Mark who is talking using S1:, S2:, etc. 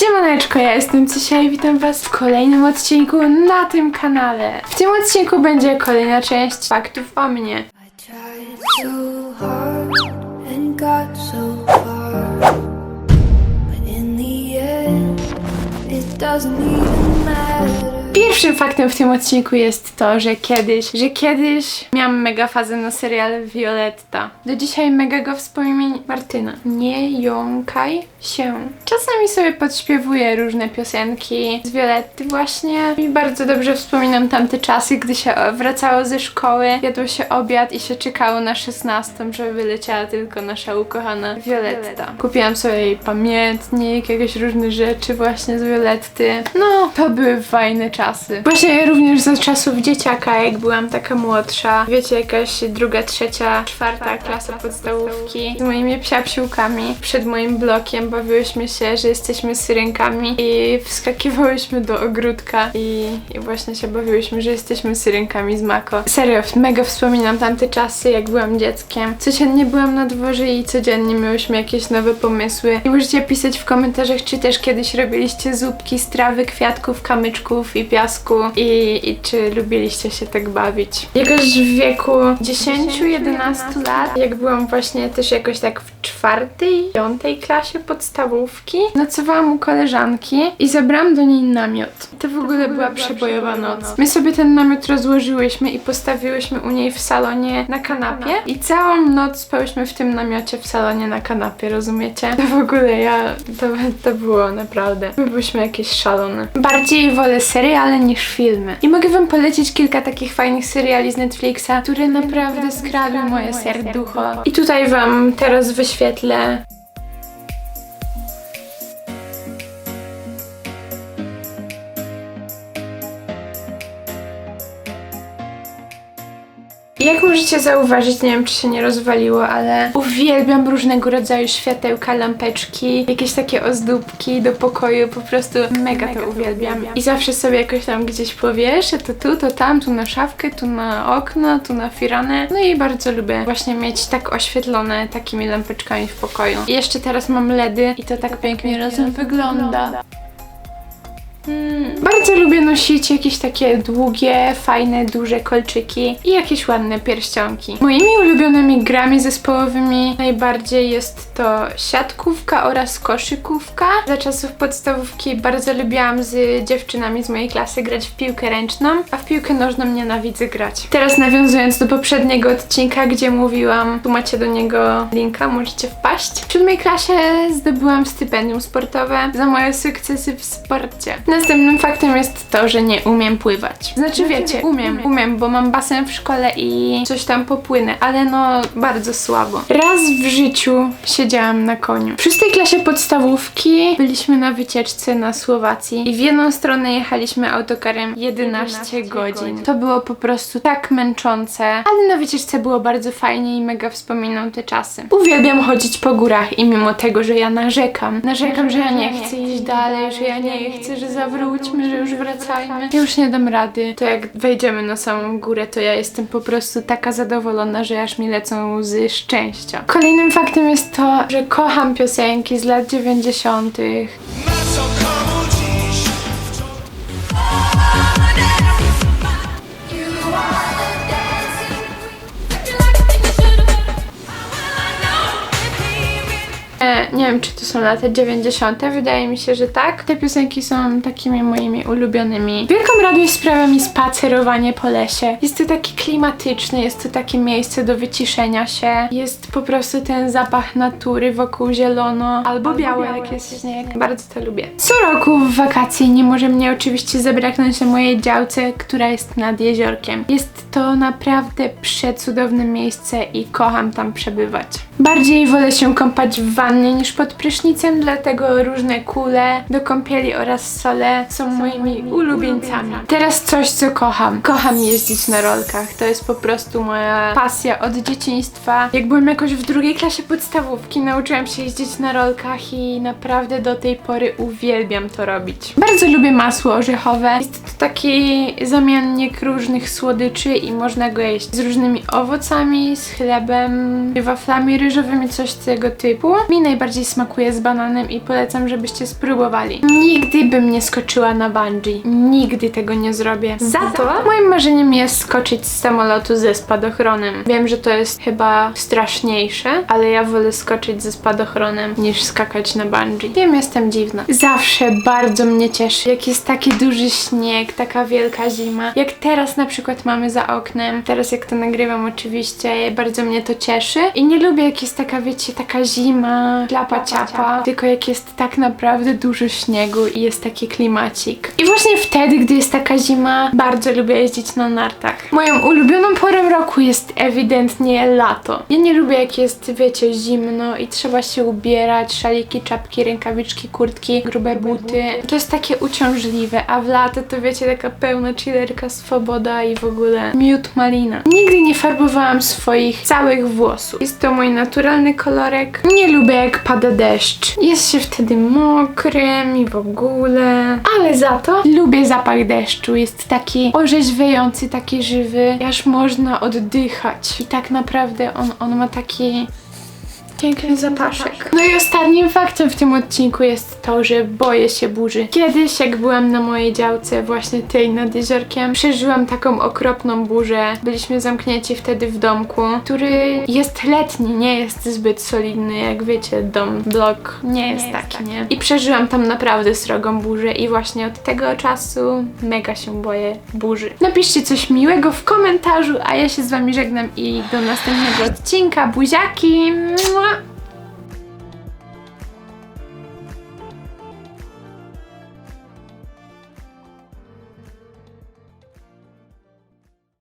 S1: Siemaneczko, ja jestem Cysia i witam was w kolejnym odcinku na tym kanale. W tym odcinku będzie kolejna część faktów o mnie. Pierwszym faktem w tym odcinku jest to, że kiedyś, że kiedyś miałam mega fazę na serial Violetta. Do dzisiaj mega go wspominam. Martyna, nie jąkaj się. Czasami sobie podśpiewuję różne piosenki z Violetty właśnie i bardzo dobrze wspominam tamte czasy, gdy się wracało ze szkoły, jadło się obiad i się czekało na 16, żeby wyleciała tylko nasza ukochana Violetta. Kupiłam sobie jej pamiętnik, jakieś różne rzeczy właśnie z Violetty. No, to były fajne czasy. Właśnie również za czasów dzieciaka, jak byłam taka młodsza, wiecie, jakaś druga, trzecia, czwarta klasa podstawówki z moimi psiapsiłkami przed moim blokiem bawiłyśmy się, że jesteśmy syrenkami i wskakiwałyśmy do ogródka i, i właśnie się bawiłyśmy, że jesteśmy syrenkami z Mako. Serio, mega wspominam tamte czasy, jak byłam dzieckiem. Codziennie byłam na dworze i codziennie miałyśmy jakieś nowe pomysły. I możecie pisać w komentarzach, czy też kiedyś robiliście zupki z trawy, kwiatków, kamyczków i piasku i, i czy lubiliście się tak bawić. Jakoś w wieku 10-11 lat, jak byłam właśnie też jakoś tak w czwartej, piątej klasie podstawówki, nocowałam u koleżanki i zabrałam do niej namiot. To w ogóle była przebojowa noc. My sobie ten namiot rozłożyłyśmy i postawiłyśmy u niej w salonie na kanapie i całą noc spałyśmy w tym namiocie w salonie na kanapie, rozumiecie? To w ogóle ja, to, to było naprawdę. My byliśmy jakieś szalone. Bardziej wolę seriale niż filmy. I mogę wam polecić kilka takich fajnych seriali z Netflixa, które naprawdę skradły moje serducho. I tutaj wam teraz wyświetlę świetle. Jak możecie zauważyć, nie wiem czy się nie rozwaliło, ale uwielbiam różnego rodzaju światełka, lampeczki, jakieś takie ozdóbki do pokoju, po prostu mega, to uwielbiam. I zawsze sobie jakoś tam gdzieś powieszę, to tu, to tam, tu na szafkę, tu na okno, tu na firanę. No i bardzo lubię właśnie mieć tak oświetlone takimi lampeczkami w pokoju. I jeszcze teraz mam LEDy i to tak pięknie razem wygląda. Mm, Bardzo lubię nosić jakieś takie długie, fajne, duże kolczyki i jakieś ładne pierścionki. Moimi ulubionymi grami zespołowymi najbardziej jest to siatkówka oraz koszykówka. Za czasów podstawówki bardzo lubiłam z dziewczynami z mojej klasy grać w piłkę ręczną, a w piłkę nożną nienawidzę grać. Teraz nawiązując do poprzedniego odcinka, gdzie mówiłam, tu macie do niego linka, możecie wpaść. W siódmej klasie zdobyłam stypendium sportowe za moje sukcesy w sporcie. Następnym faktem jest to, że nie umiem pływać. Znaczy wiecie, umiem, umiem, bo mam basen w szkole i coś tam popłynę, ale no bardzo słabo. Raz w życiu siedziałam na koniu. W szóstej klasie podstawówki byliśmy na wycieczce na Słowacji i w jedną stronę jechaliśmy autokarem 11, godzin. To było po prostu tak męczące, ale na wycieczce było bardzo fajnie i mega wspominam te czasy. Uwielbiam chodzić po górach i mimo tego, że ja narzekam, narzekam, że ja nie chcę iść dalej, że ja nie chcę, że zawróćmy, że już wracajmy. Ja już nie dam rady. To jak wejdziemy na samą górę, to ja jestem po prostu taka zadowolona, że aż mi lecą łzy szczęścia. Kolejnym faktem jest to, że kocham piosenki z lat 90. wiem, czy to są lata 90. Wydaje mi się, że tak. Te piosenki są takimi moimi ulubionymi. Wielką radość sprawia mi spacerowanie po lesie. Jest to takie klimatyczne, jest to takie miejsce do wyciszenia się. Jest po prostu ten zapach natury wokół zielono albo, białe, jak jest śnieg. Bardzo to lubię. Co roku w wakacje nie może mnie oczywiście zabraknąć na mojej działce, która jest nad jeziorkiem. Jest to naprawdę przecudowne miejsce i kocham tam przebywać. Bardziej wolę się kąpać w wannie niż pod prysznicem, dlatego różne kule do kąpieli oraz sole są moimi ulubieńcami. Teraz coś, co kocham. Kocham jeździć na rolkach. To jest po prostu moja pasja od dzieciństwa. Jak byłem jakoś w drugiej klasie podstawówki, nauczyłam się jeździć na rolkach i naprawdę do tej pory uwielbiam to robić. Bardzo lubię masło orzechowe. Jest to taki zamiennik różnych słodyczy i można go jeść z różnymi owocami, z chlebem, waflami ryżowymi, coś tego typu. Mi najbardziej smakuje z bananem i polecam, żebyście spróbowali. Nigdy bym nie skoczyła na bungee. Nigdy tego nie zrobię. Za to moim marzeniem jest skoczyć z samolotu ze spadochronem. Wiem, że to jest chyba straszniejsze, ale ja wolę skoczyć ze spadochronem niż skakać na bungee. Wiem, jestem dziwna. Zawsze bardzo mnie cieszy, jak jest taki duży śnieg, taka wielka zima. Jak teraz na przykład mamy za oknem. Teraz jak to nagrywam oczywiście, bardzo mnie to cieszy. I nie lubię jak jest taka, wiecie, taka zima, klapa ciapa, tylko jak jest tak naprawdę dużo śniegu i jest taki klimacik. I właśnie wtedy, gdy jest taka zima, bardzo lubię jeździć na nartach. Moją ulubioną porą roku jest ewidentnie lato. Ja nie lubię jak jest, wiecie, zimno i trzeba się ubierać, szaliki, czapki, rękawiczki, kurtki, grube buty. To jest takie uciążliwe, a w lato to wiecie, taka pełna chillerka, swoboda i w ogóle miód malina. Nigdy nie farbowałam swoich całych włosów. Jest to mój naturalny kolorek. Nie lubię jak pada deszcz. Jest się wtedy mokrym i w ogóle. Ale za to lubię zapach deszczu. Jest taki orzeźwiający, taki żywy, aż można oddychać. I tak naprawdę on, on ma taki Piękny zapaszek. No i ostatnim faktem w tym odcinku jest to, że boję się burzy. Kiedyś, jak byłam na mojej działce, właśnie tej nad jeziorkiem, przeżyłam taką okropną burzę. Byliśmy zamknięci wtedy w domku, który jest letni, nie jest zbyt solidny, jak wiecie, dom, blok nie jest taki, nie? I przeżyłam tam naprawdę srogą burzę i właśnie od tego czasu mega się boję burzy. Napiszcie coś miłego w komentarzu, a ja się z wami żegnam i do następnego odcinka. Buziaki! Mua!